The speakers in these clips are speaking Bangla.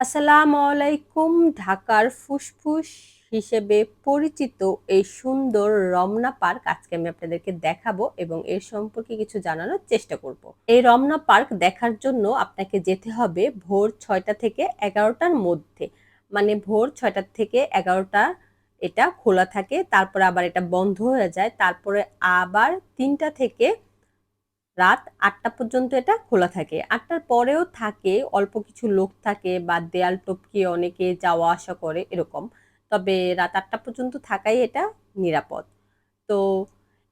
আসসালামু আলাইকুম, ঢাকার ফুসফুস হিসেবে পরিচিত এই সুন্দর রমনা পার্ক আজকে আমি আপনাদেরকে দেখাবো এবং এর সম্পর্কে কিছু জানানোর চেষ্টা করব। এই রমনা পার্ক দেখার জন্য আপনাকে যেতে হবে ভোর ছয়টা থেকে এগারোটার মধ্যে মানে ভোর ছয়টা থেকে এগারোটা এটা খোলা থাকে, তারপরে আবার এটা বন্ধ হয়ে যায়, তারপরে আবার তিনটা থেকে রাত আটটা পর্যন্ত এটা খোলা থাকে। আটটার পরেও থাকে, অল্প কিছু লোক থাকে বা দেয়াল টপকিয়ে অনেকে যাওয়া আসা করে এরকম। তবে রাত আটটা পর্যন্ত থাকাই এটা নিরাপদ। তো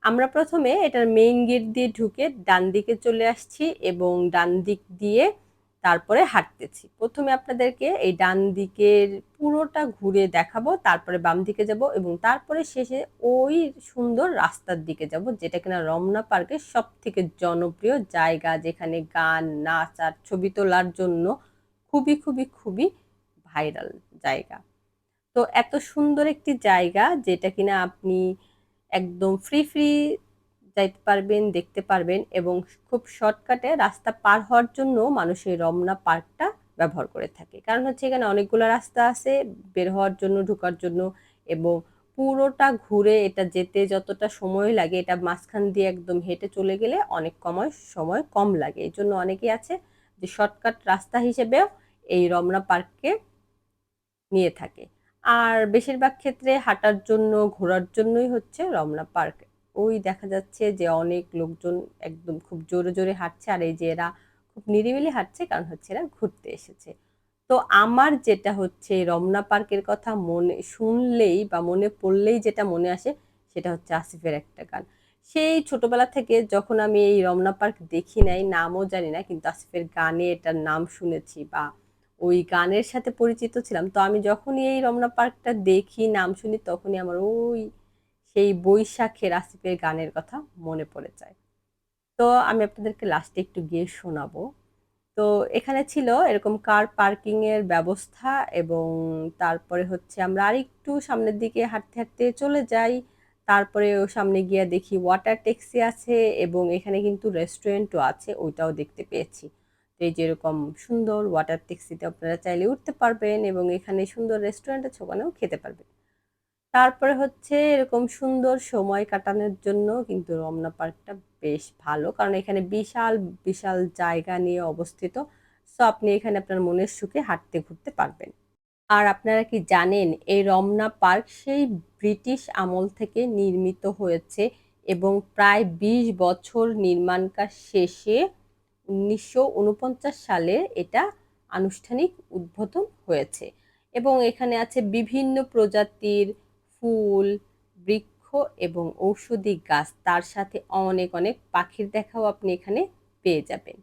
আমরা প্রথমে এটার মেইন গেট দিয়ে ঢুকে ডান দিকে চলে আসছি এবং ডান দিক দিয়ে তারপরে হাঁটতেছি। প্রথমে আপনাদেরকে এই ডান দিকের পুরোটা ঘুরে দেখাবো, তারপরে বাম দিকে যাব এবং তারপরে শেষে ওই সুন্দর রাস্তার দিকে যাব যেটা কিনা রমনা পার্কের সব থেকে জনপ্রিয় জায়গা যেখানে গান, নাচ আর ছবি তোলার জন্য খুবই খুবই খুবই ভাইরাল জায়গা। তো এত সুন্দর একটি জায়গা যেটা কিনা আপনি একদম ফ্রি ফ্রি যাইতে পারবেন, দেখতে পারবেন এবং খুব শর্টকাটে রাস্তা পার হওয়ার জন্য মানুষ এই রমনা পার্কটা ব্যবহার করে থাকে। কারণ হচ্ছে এখানে অনেকগুলো রাস্তা আছে, বের হওয়ার জন্য, ঢোকার জন্য এবং পুরোটা ঘুরে এটা যেতে যতটা সময় লাগে, এটা মাঝখান দিয়ে একদম হেঁটে চলে গেলে অনেক কময়, সময় কম লাগে। এই জন্য অনেকেই আছে যে শর্টকাট রাস্তা হিসেবেও এই রমনা পার্ককে নিয়ে থাকে। আর বেশিরভাগ ক্ষেত্রে হাঁটার জন্য, ঘোরার জন্যই হচ্ছে রমনা পার্ক ওই দেখা যাচ্ছে যে অনেক লোকজন একদম খুব জোরে জোরে হাঁটছে, আর এই যে এরা খুব নিরিবিলি হাঁটছে, কারণ হচ্ছে এরা ঘুরতে এসেছে। তো আমার যেটা হচ্ছে রমনা পার্কের কথা মনে শুনলেই বা মনে পড়লেই যেটা মনে আসে, সেটা হচ্ছে আসিফের একটা গান। সেই ছোটবেলা থেকে যখন আমি এই রমনা পার্ক দেখি নাই, নামও জানি না, কিন্তু আসিফের গানে এটার নাম শুনেছি বা ওই গানের সাথে পরিচিত ছিলাম। তো আমি যখনই এই রমনা পার্কটা দেখি, নাম শুনি, তখনই আমার ওই সেই বৈশাখের আসিফের গানের কথা মনে পড়ে যায়। তো আমি আপনাদেরকে লাস্টে একটু গিয়ে শোনাবো। তো এখানে ছিল এরকম কার পার্কিং এর ব্যবস্থা এবং তারপরে হচ্ছে আমরা আরেকটু সামনের দিকে হাঁটতে হাঁটতে চলে যাই। তারপরে ও সামনে গিয়ে দেখি ওয়াটার ট্যাক্সি আছে এবং এখানে কিন্তু রেস্টুরেন্টও আছে, ওইটাও দেখতে পেয়েছি। তো এই যেরকম সুন্দর ওয়াটার ট্যাক্সিতে আপনারা চাইলে উঠতে পারবেন এবং এখানে সুন্দর রেস্টুরেন্ট আছে, ওখানেও খেতে পারবেন। তারপরে হচ্ছে এরকম সুন্দর সময় কাটানোর জন্য কিন্তু রমনা পার্কটা বেশ ভালো। কারণ এখানে বিশাল বিশাল জায়গা নিয়ে অবস্থিত। সো আপনি এখানে আপনার মনের সুখে হাঁটতে ঘুরতে পারবেন। আর আপনারা কি জানেন, এই রমনা পার্ক সেই ব্রিটিশ আমল থেকে নির্মিত হয়েছে এবং প্রায় ২০ বছর নির্মাণ কাজ শেষে উনিশশো ঊনপঞ্চাশ সালে এটা আনুষ্ঠানিক উদ্বোধন হয়েছে। এবং এখানে আছে বিভিন্ন প্রজাতির ফুল, বৃক্ষ এবং ঔষধি গাছ, তার সাথে অনেক অনেক পাখির দেখাও আপনি এখানে পেয়ে যাবেন।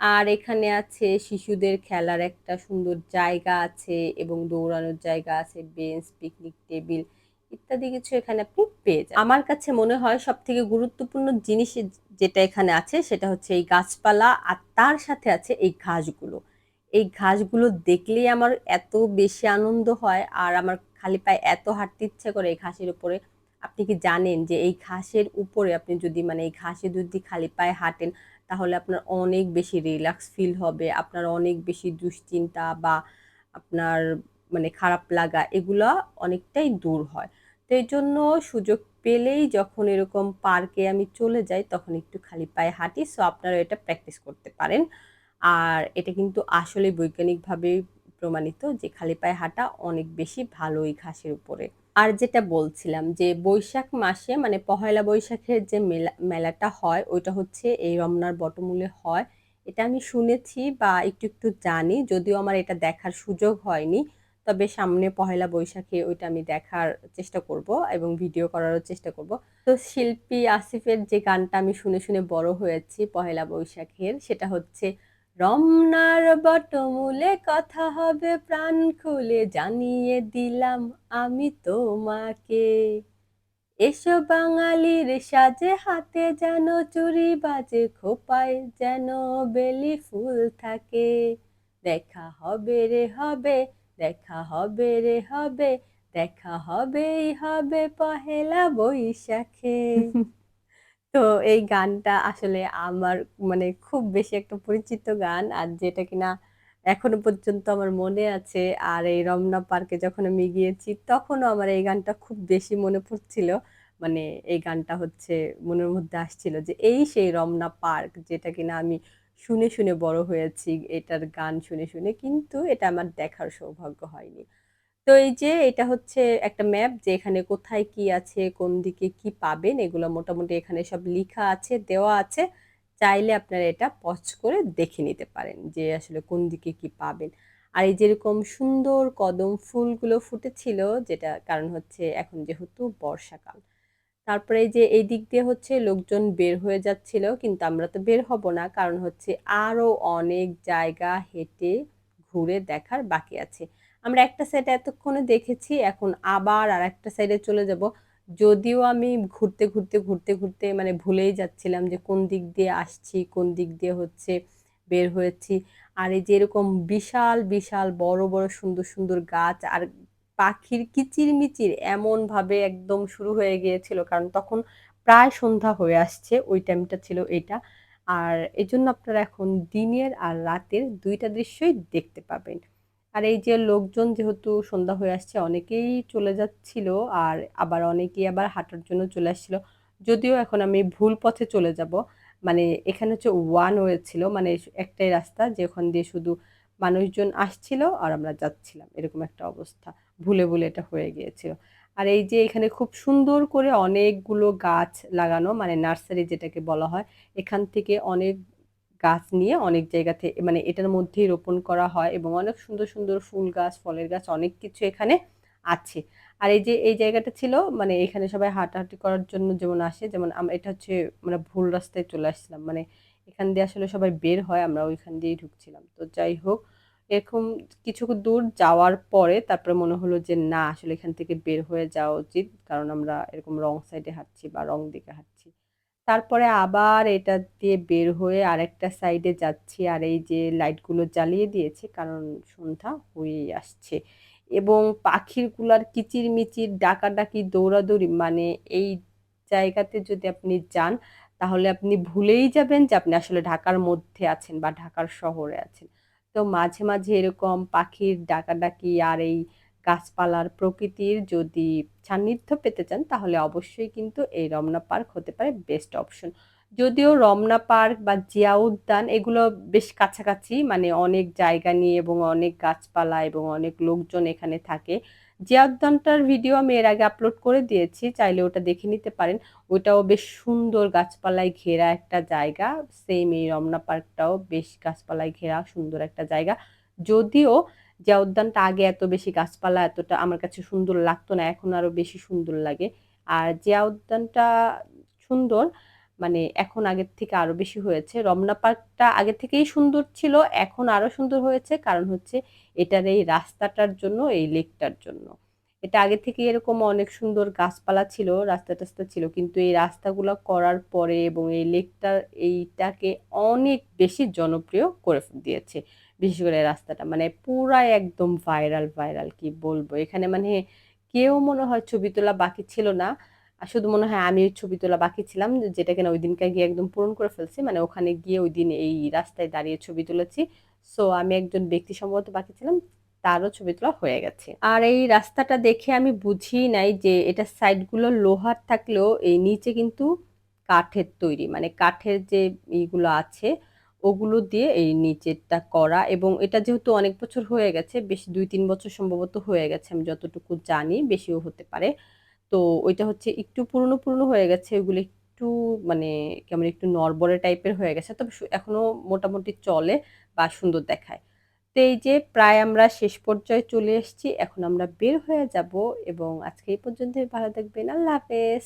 আর এখানে আছে শিশুদের খেলার একটা সুন্দর জায়গা আছে এবং দৌড়ানোর জায়গা আছে, বেঞ্চ, পিকনিক টেবিল ইত্যাদি কিছু এখানে আপনি পেয়ে যান আমার কাছে মনে হয় সব থেকে গুরুত্বপূর্ণ জিনিস যেটা এখানে আছে সেটা হচ্ছে এই গাছপালা আর তার সাথে আছে এই ঘাসগুলো। এই ঘাসগুলো দেখলেই আমার এত বেশি আনন্দ হয় আর আমার খালি পায়ে এত হাঁটতে ইচ্ছে করে এই ঘাসের উপরে। আপনি কি জানেন যে এই ঘাসের উপরে আপনি যদি মানে এই ঘাসে যদি খালি পায়ে হাঁটেন, তাহলে আপনার অনেক বেশি রিল্যাক্স ফিল হবে, আপনার অনেক বেশি দুশ্চিন্তা বা আপনার মানে খারাপ লাগা এগুলো অনেকটাই দূর হয়। তো এই জন্য সুযোগ পেলেই যখন এরকম পার্কে আমি চলে যাই, তখন একটু খালি পায়ে হাঁটি। সো আপনারা এটা প্র্যাকটিস করতে পারেন। আর এটা কিন্তু আসলে বৈজ্ঞানিকভাবে প্রমাণিত যে খালি পায়ে হাঁটা অনেক বেশি ভালো এই ঘাসের উপরে। আর যেটা বলছিলাম যে বৈশাখ মাসে মানে পহেলা বৈশাখের যে মেলা, মেলাটা হয়, ওইটা হচ্ছে এই রমনার বটমূলে হয়। এটা আমি শুনেছি বা একটু একটু জানি, যদিও আমার এটা দেখার সুযোগ হয়নি। তবে সামনে পহেলা বৈশাখে ওইটা আমি দেখার চেষ্টা করব এবং ভিডিও করারও চেষ্টা করব। তো শিল্পী আসিফের যে গানটা আমি শুনে শুনে বড় হয়েছি পহেলা বৈশাখের, সেটা হচ্ছে রমনার বটমূলে কথা হবে, প্রাণ খুলে জানিয়ে দিলাম আমি তোমাকে। এসো বাঙালির সাজে হাতে যেন চুরি বাজে, খোপায় যেন বেলি ফুল থাকে। দেখা হবে রে হবে, দেখা হবে রে হবে, দেখা হবেই হবে পহেলা বৈশাখে। তো এই গানটা আসলে আমার মানে খুব বেশি একটা পরিচিত গান আর যেটা কিনা এখনও পর্যন্ত আমার মনে আছে। আর এই রমনা পার্কে যখন আমি গিয়েছি তখনও আমার এই গানটা খুব বেশি মনে পড়ছিল। মানে এই গানটা হচ্ছে মনের মধ্যে আসছিল যে এই সেই রমনা পার্ক যেটা কিনা আমি শুনে, শুনে বড় হয়েছি এটার গান শুনে, শুনে কিন্তু এটা আমার দেখার সৌভাগ্য হয়নি। তো এই যে এটা হচ্ছে একটা ম্যাপ যে এখানে কোথায় কি আছে, কোন দিকে কি পাবেন এগুলো মোটামুটি এখানে সব লিখা আছে, দেওয়া আছে। চাইলে আপনারা এটা পজ করে দেখে নিতে পারেন যে আসলে কোন দিকে কি পাবেন। আর এই যেরকম সুন্দর কদম ফুলগুলো ফুটেছিল যেটা কারণ হচ্ছে এখন যেহেতু বর্ষাকাল। তারপরে যে এই দিক দিয়ে হচ্ছে লোকজন বের হয়ে যাচ্ছিল কিন্তু আমরা তো বের হব না কারণ হচ্ছে আরও অনেক জায়গা হেঁটে ঘুরে দেখার বাকি আছে। আমরা একটা সাইড এতক্ষণে দেখেছি এখন আবার আর একটা সাইডে চলে যাব। যদিও আমি ঘুরতে, ঘুরতে, ঘুরতে, ঘুরতে মানে ভুলেই যাচ্ছিলাম যে কোন দিক দিয়ে আসছি, কোন দিক দিয়ে হচ্ছে বের হয়েছি। আর এই যে এরকম বিশাল, বিশাল বড়, বড় সুন্দর, সুন্দর গাছ আর পাখির কিচিরমিচির এমনভাবে একদম শুরু হয়ে গিয়েছিল কারণ তখন প্রায় সন্ধ্যা হয়ে আসছে ওই টাইমটা ছিল এটা। আর এজন্য আপনারা এখন দিনের আর রাতের দুইটা দৃশ্যই দেখতে পাবেন। আর এই যে লোকজন যেহেতু সন্ধ্যা হয়ে আসছে অনেকেই চলে যাচ্ছিল আর আবার অনেকেই আবার হাঁটার জন্য চলে আসছিল। যদিও এখন আমি ভুল পথে চলে যাব। মানে এখানে হচ্ছে ওয়ান ওয়ে ছিল মানে একটাই রাস্তা যে ওখান দিয়ে শুধু মানুষজন আসছিল আর আমরা যাচ্ছিলাম। এরকম একটা অবস্থা। ভুলে, ভুলে এটা হয়ে গিয়েছিল। আর এই যে এখানে খুব সুন্দর করে অনেকগুলো গাছ লাগানো মানে নার্সারি যেটাকে বলা হয়। এখান থেকে অনেক গাছ নিয়ে অনেক জায়গাতে মানে এটার মধ্যেই রোপণ করা হয় এবং অনেক সুন্দর, সুন্দর ফুল গাছ, ফলের গাছ অনেক কিছু এখানে আছে। আর এই যে এই জায়গাটা ছিল মানে এখানে সবাই হাঁটাহাঁটি করার জন্য যেমন আসে যেমন আমরা এটা হচ্ছে মানে ভুল রাস্তায় চলে আসছিলাম। মানে এখান দিয়ে আসলে সবাই বের হয় আমরা ওইখান দিয়েই ঢুকছিলাম। তো যাই হোক এরকম কিছু দূর যাওয়ার পরে তারপরে মনে হলো যে না আসলে এখান থেকে বের হয়ে যাওয়া উচিত। কারণ আমরা এরকম রং সাইডে হাঁটছি বা রং দিকে হাঁটছি। তারপরে আবার এটা দিয়ে বের হয়ে আরেকটা সাইডে যাচ্ছি আর এই যে লাইটগুলো জ্বালিয়ে দিয়েছে কারণ সন্ধ্যা হয়েই আসছে এবং পাখিরগুলার কিচিরমিচির ডাকাডাকি দৌড়াদৌড়ি মানে এই জায়গাতে যদি আপনি যান তাহলে আপনি ভুলেই যাবেন যে আপনি আসলে ঢাকার মধ্যে আছেন বা ঢাকার শহরে আছেন। তো মাঝে, মাঝে এরকম পাখির ডাকাডাকি আর এই গাছপালার প্রকৃতির যদি সান্নিধ্য পেতে চান, তাহলে অবশ্যই কিন্তু এই রমনা পার্ক হতে পারে বেস্ট অপশন। যদিও রমনা পার্ক বা জিয়া উদ্যান এগুলো বেশ কাছাকাছি মানে অনেক জায়গা নিয়ে এবং অনেক গাছপালা এবং অনেক লোকজন এখানে থাকে। জিয়া উদ্যানটার ভিডিও আমি এর আগে আপলোড করে দিয়েছি, চাইলে ওটা দেখে নিতে পারেন। ওটাও বেশ সুন্দর গাছপালায় ঘেরা একটা জায়গা। সেম এই রমনা পার্কটাও বেশ গাছপালায় ঘেরা সুন্দর একটা জায়গা। যদিও জিয়া উদ্যানটা আগে এত বেশি গাছপালা এতটা আমার কাছে সুন্দর লাগতো না। এখন আরও বেশি সুন্দর লাগে। আর জিয়া উদ্যানটা সুন্দর মানে এখন আগের থেকে আরও বেশি হয়েছে। রমনা পার্কটা আগে থেকেই সুন্দর ছিল। এখন আরও সুন্দর হয়েছে। কারণ হচ্ছে এটার এই রাস্তাটার জন্য, এই লেকটার জন্য। এটা আগে থেকেই এরকম অনেক সুন্দর গাছপালা ছিল, রাস্তা-টাস্তা ছিল। কিন্তু এই রাস্তাগুলো করার পরে এবং এই লেকটা এইটাকে অনেক বেশি জনপ্রিয় করে দিয়েছে। বিশেষ করে রাস্তাটা। মানে পুরাই একদম ভাইরাল, ভাইরাল কি বলব? এখানে মানে কেউ মনে হয় ছবি তোলা বাকি ছিল না। শুধু মনে হয় আমি ছবি তোলা বাকি ছিলাম যেটা কিনা ওই দিনকে গিয়ে একদম পূরণ করে ফেলছি। মানে ওখানে গিয়ে ওই দিন এই রাস্তায় দাঁড়িয়ে ছবি তুলেছি। সো আমি একজন ব্যক্তি সম্ভবত বাকি ছিলাম। তারও ছবি তোলা হয়ে গেছে। আর এই রাস্তাটা দেখে আমি বুঝিই নাই যে এটার সাইডগুলো লোহার থাকলেও এই নিচে কিন্তু কাঠের তৈরি। মানে কাঠের যে ইগুলো আছে ওগুলো দিয়ে এই নিচেরটা করা এবং এটা যেহেতু অনেক বছর হয়ে গেছে, বেশ ২-৩ বছর সম্ভবত হয়ে গেছে আমি যতটুকু জানি, বেশিও হতে পারে। তো ওইটা হচ্ছে একটু পুরনো, পুরনো হয়ে গেছে। ওগুলো একটু মানে কেমন একটু নড়বড়ে টাইপের হয়ে গেছে। তবে এখনও মোটামুটি চলে বা সুন্দর দেখায়। তো এই যে প্রায় আমরা শেষ পর্যায়ে চলে এসেছি। এখন আমরা বের হয়ে যাব এবং আজকে এই পর্যন্ত ভালো থাকবেন। আল্লাহ হাফেজ।